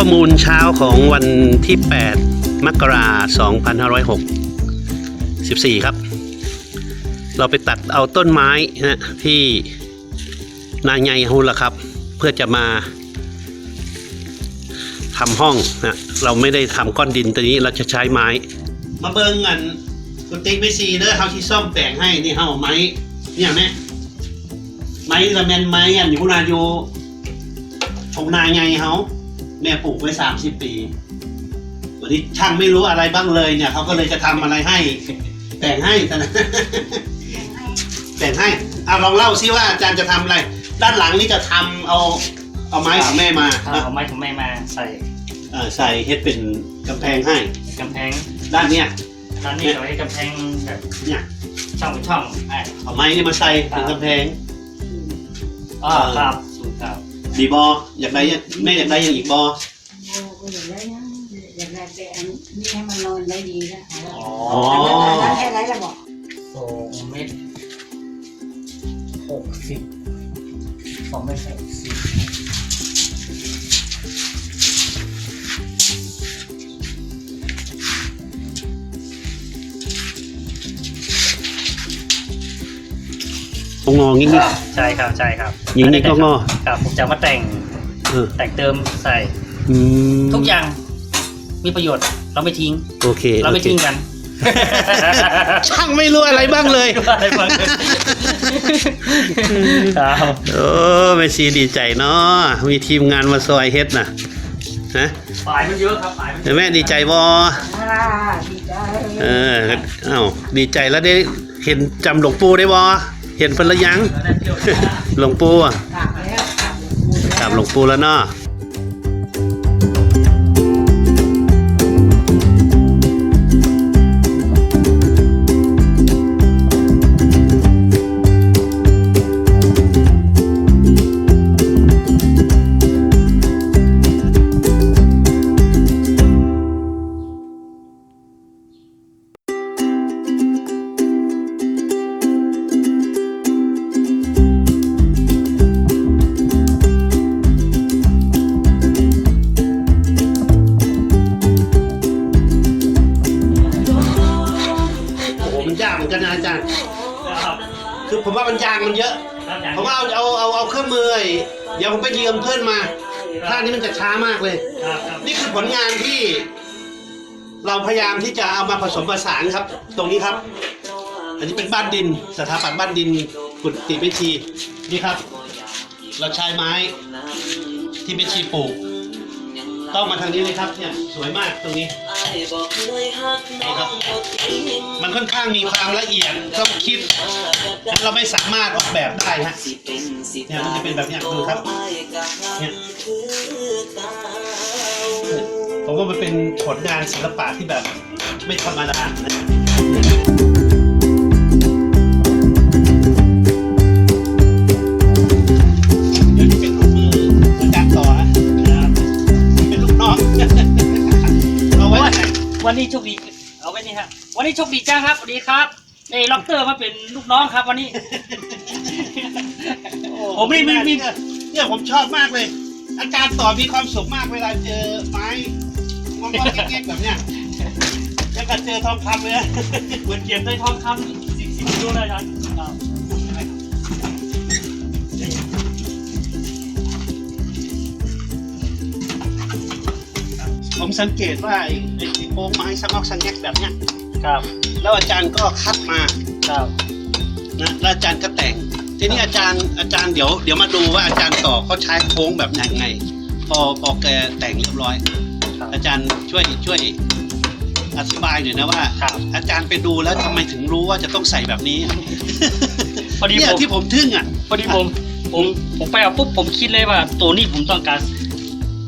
ข้อมูลเช้าของวันที่ 8 มกราคม2564 ครับ เราไปตัดเอาต้นไม้นะที่นายไงฮูละครับ เพื่อจะมาทำห้องนะเราไม่ได้ทำก้อนดินตัวนี้เราจะใช้ไม้ มาเบิ่งกันคุณติ๊กไม่ซีเด้อเฮาที่ซ่อมแปลงให้นี่เฮาไม้เนี่ยแม่ไม้ละแมนไม้อันอยู่นาอยู่ชงนาไงเฮา แม่ปลูกไว้สามสิบปีวันนี้ช่างไม่รู้อะไรบ้างเลยเนี่ยเขาก็เลยจะทำอะไรให้ แต่งให้ซะนะ แต่งให้เอาลองเล่าซิว่าอาจารย์จะทำอะไร ด้านหลังนี่จะทำเอาเอาไม้ของแม่มาถ้าเอาไม้ของแม่มาใส่เอ่อใส่เฮ็ดเป็นกำแพงให้ กำแพงด้านเนี้ยด้านนี้เราให้กำแพงแบบเนี่ยช่องเป็นช่องอะเอาไม้นี่มาใส่เป็นกำแพง อ๋อครับสูตรครับ ดีบออยากได้ยังแม่อยากได้ยังอีกบอโอ้ก็อย่างไรนะอย่างไรแต่อันนี้ให้มันนอนได้ดีนะอ๋ออ๋อแล้วแค่ไรละบอกสองเมตรหกสิบสองเมตรหกสิบ งององิ้งงิ้งใช่ครับใช่ครับยิงนี่ก็งอครับผมจะมาแต่งเออแต่งเติมใส่อืมทุกอย่างมีประโยชน์เราไม่ทิ้ง โอเค เราไม่โอคทิ้งกัน ช่างไม่รู้อะไรบ้างเลยอะไรบ้างครับโอ้แม่ซีดีใจเนาะมีทีมงานมาซอยเฮ็ดนะฮะฝ่ายมันเยอะครับฝ่ายมันเยแต่อะแม่ดีใจบออ่าดีใจ เออเอ้าดีใจแล้วได้เห็นจำหลวงปู่ได้บอ เห็นเพิ่นละยัง หลวงปู่อะกลับหลวงปู่แล้วเนาะ มว่ามันยางมันเยอะครับอย่างผมว่าเอาเอาเอาเอาเครื่องมือไอ้เดี๋ยวผมไปยืมเพื่อนมาท่านี้มันจะช้ามากเลย ครับครับนี่คือผลงานที่ เราพยายามที่จะเอามาผสมผสานครับ ตรงนี้ครับ อันนี้เป็นบ้านดินสถาปัตย์บ้านดินกุฏิเมชีนี่ครับ เราใช้ไม้ที่เมชีปลูก ต้องมาทางนี้เลยครับเนี่ยสวยมากตรงนี้ นี่ครับมันค่อนข้างมีความละเอียดต้องคิดงั้นเราไม่สามารถออกแบบได้ฮะเนี่ยมันจะเป็นแบบเนี้ยดูครับเนี่ยผมว่ามันเป็นผลงานศิลปะที่แบบไม่ธรรมดานะ วันนี้โชคดีเอาไว้นี่ครับวันนี้โชคดีจ้าครับสวัสดีครับนี่ล็อกเตอร์มาเป็นลูกน้องครับวันนี้ ผมนี่มีมีเนี่ยผมชอบมากเลย อาจารย์ต่อมีความสุขมากเวลาเจอไม้งอๆแก๊กๆแบบเนี้ยแล้วก็เจอทองคำเลยนะเหมือนเก็บได้ทองคำสิบสิบดูได้ครับครับ ผมสังเกตว่าไอ้ไอ้โค้งไม้สงอกสังแงกแบบเนี้ยครับแล้วอาจารย์ก็คัดมาครับนะแล้วอาจารย์ก็แต่ง ทีนี้อาจารย์อาจารย์เดี๋ยวเดี๋ยวมาดูว่าอาจารย์ต่อเขาใช้โค้งแบบไหนไง พอพอแกแต่งเรียบร้อยครับอาจารย์ช่วยช่วยอธิบายหน่อยนะว่าครับอาจารย์ไปดูแล้วทำไมถึงรู้ว่าจะต้องใส่แบบนี้พอดีเนี่ยผมที่ผมทึ่งอะพอดีผมผมผมไปเอาปุ๊บผมคิดเลยว่า ตัวนี้ผมต้องการ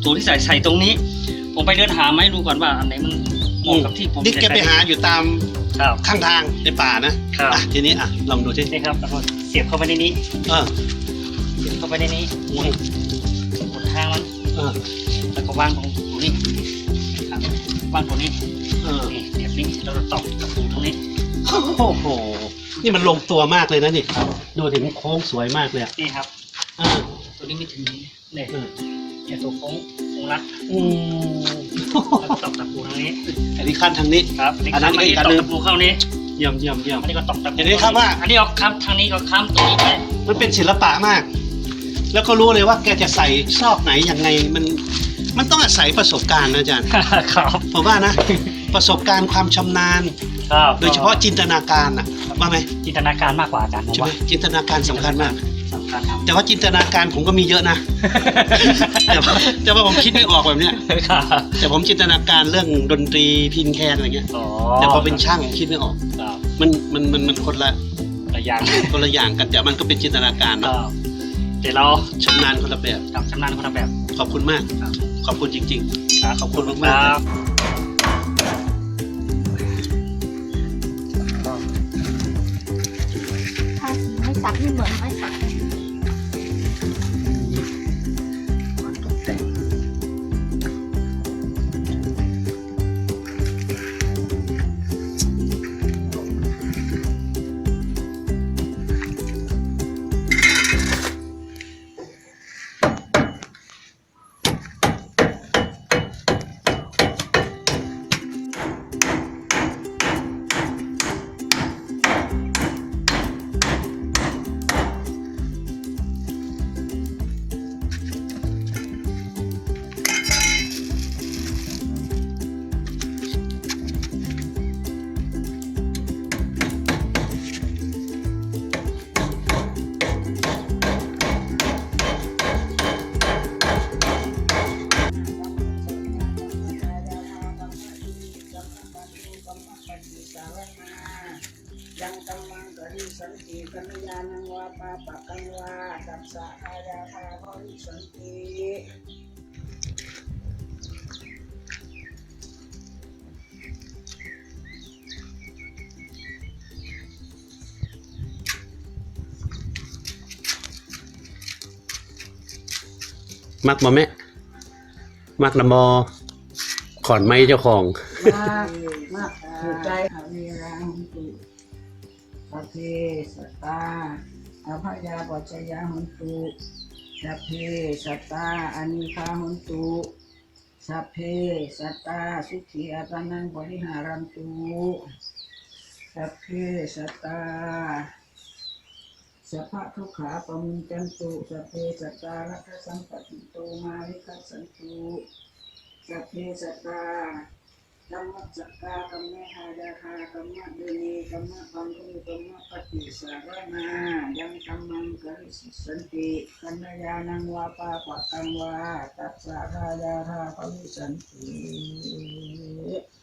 ตัวที่ใส่ใส่ตรงนี้ ผมไปเดินหาไม้ดูก่อนว่าอันไหนมันเหมาะกับที่ผมนี่แกไปหาอยู่ตามครับ ข้างทางในป่านะครับ อะทีนี้อะลองดูสินี่ครับแล้วก็เสียบเข้าไปในนี้เออเสียบเข้าไปในนี้อืมหมดทางมันเออแล้วก็วางตรงตรงนี้ครับวางตรงนี้เออนี่เสียบนี้แล้วเราตอกกระปูตรงนี้โอ้โหนี่มันลงตัวมากเลยนะนี่ดูถึงโค้งสวยมากเลยอะนี่ครับเออตัวนี้ไม่ถึงนี้เนี่ยเออเนี่ยตัวโค้ง วงรัดอืมแล้วก็ตอกตะปูทางนี้อันนี้ขั้นทางนี้ ครับอันนั้นอันนี้อีกอัตนอกหนึ่งตะปูเข้านี้ เยี่ยมเยี่ยมเยี่ยม อันนี้ก็ตอกตะปูเห็นไหมครับว่า อันนี้เอาค้ำทางนี้ก็ค้ำตัวนี้ไปมันเป็นศิลปะมาก แล้วก็รู้เลยว่าแกจะใส่ซอกไหนยังไงมัน มันต้องอาศัยประสบการณ์นะอาจารย์ ครับผมว่านะ ประสบการณ์ความชำนาญ ครับโดยเฉพาะจินตนาการนะว่าไหมจินตนาการมากกว่าอาจารย์ผมใช่ไหมว่าจินตนาการสำคัญมาก สำคัญครับแต่ว่าจินตนาการผมก็มีเยอะนะ แต่ว่าแต่ว่าผมคิดไม่ออกแบบเนี้ย ครับแต่ผมจินตนาการเรื่องดนตรีพินแคนอะไรเงี้ย อ๋อแต่พอเป็นช่างคิดไม่ออก ครับมันมันมันมันคนละหลายอย่างคนละอย่างกันแต่มันก็เป็นจินตนาการก็เนาะเดี๋ยวเราชำนาญคนละแบบทำชำนาญคนละแบบขอบคุณมาก ครับขอบคุณจริงครับขอบคุณคมากๆรับถ้าสีไม่สักนี่เหมือนไม่ อาญาภาภริสันติมักมาแม่ มักนะบอขอนไม้เจ้าของ มากมากสุดใจอวิรังตุสัพเพสตตาอภยาปัจจยาหุนตุ สัพเพสัตตาอานิคาหุนตุสัพเพสัตตาสุขีอัตนังบริหารันตุสัพเพสัตตาสัพพะทุกขาปมุนจันตุสัพเพสัตตาลักสัมปติโตมาวิคัสสันตุสัพเพสัตตา กรรมมัสสกกากัมเมหายาคากรรมเดนีกัมมปังคุกัมมปฏิสารนายังกัมมังกริสิสันติกัญญาณังวาปาปะกังวาตัสสะทายาธาปวิสันติ